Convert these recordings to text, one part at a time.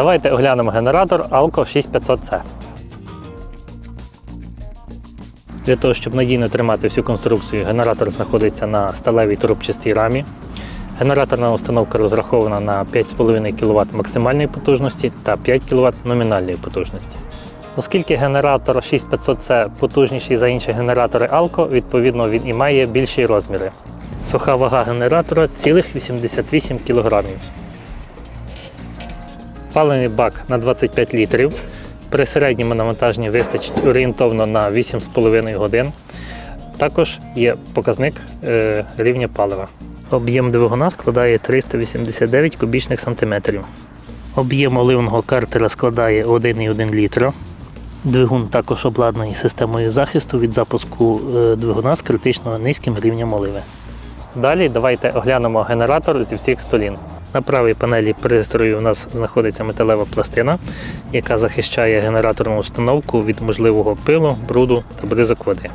Давайте оглянемо генератор Alco 6500C. Для того, щоб надійно тримати всю конструкцію, генератор знаходиться на сталевій трубчастій рамі. Генераторна установка розрахована на 5,5 кВт максимальної потужності та 5 кВт номінальної потужності. Оскільки генератор 6500C потужніший за інші генератори Alco, відповідно він і має більші розміри. Суха вага генератора цілих 88 кг. Паливний бак на 25 літрів. При середньому навантаженні вистачить орієнтовно на 8,5 годин. Також є показник е, рівня палива. Об'єм двигуна складає 389 кубічних сантиметрів. Об'єм оливного картера складає 1,1 літра. Двигун також обладнаний системою захисту від запуску е, двигуна з критично низьким рівнем оливи. Далі давайте оглянемо генератор зі всіх сторін. На правій панелі пристрою у нас знаходиться металева пластина, яка захищає генераторну установку від можливого пилу, бруду та бризок води.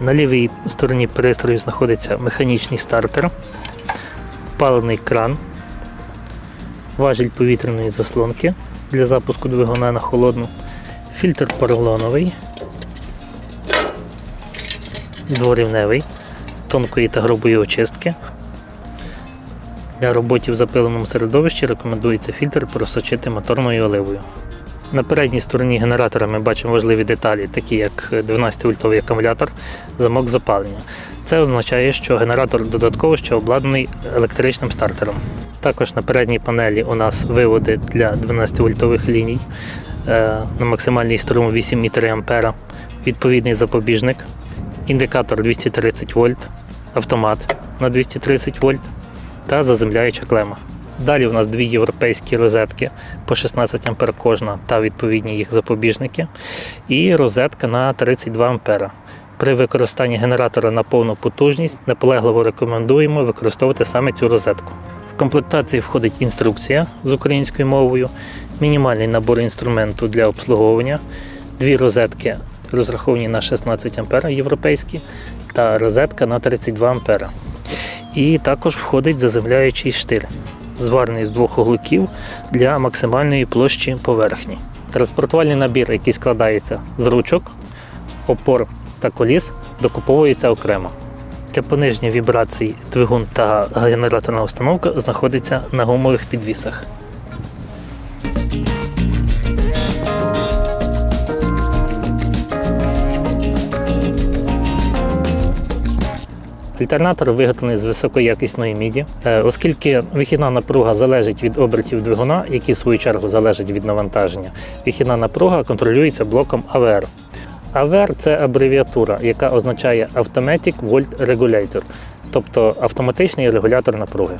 На лівій стороні пристрою знаходиться механічний стартер, паливний кран, важіль повітряної заслонки для запуску двигуна на холодну, фільтр поролоновий, дворівневий, тонкої та грубої очистки. Для роботи в запиленому середовищі рекомендується фільтр просочити моторною оливою. На передній стороні генератора ми бачимо важливі деталі, такі як 12-вольтовий акумулятор, замок запалення. Це означає, що генератор додатково ще обладнаний електричним стартером. Також на передній панелі у нас виводи для 12-вольтових ліній е, на максимальній струму 8,3 А, відповідний запобіжник, індикатор 230 вольт, автомат на 230 вольт та заземляюча клема. Далі у нас дві європейські розетки по 16 А кожна та відповідні їх запобіжники. І розетка на 32 А. При використанні генератора на повну потужність наполегливо рекомендуємо використовувати саме цю розетку. В комплектації входить інструкція з українською мовою, мінімальний набор інструменту для обслуговування, дві розетки розраховані на 16 А європейські та розетка на 32 А. І також входить заземляючий штир, зварений з двох угликів для максимальної площі поверхні. Транспортувальний набір, який складається з ручок, опор та коліс, докуповується окремо. Для пониження вібрацій двигун та генераторна установка знаходиться на гумових підвісах. Альтернатор виготовлений з високоякісної міді, Е, оскільки вихідна напруга залежить від обертів двигуна, які в свою чергу залежать від навантаження. Вихідна напруга контролюється блоком АВР. АВР це абревіатура, яка означає Automatic Volt Regulator, тобто автоматичний регулятор напруги.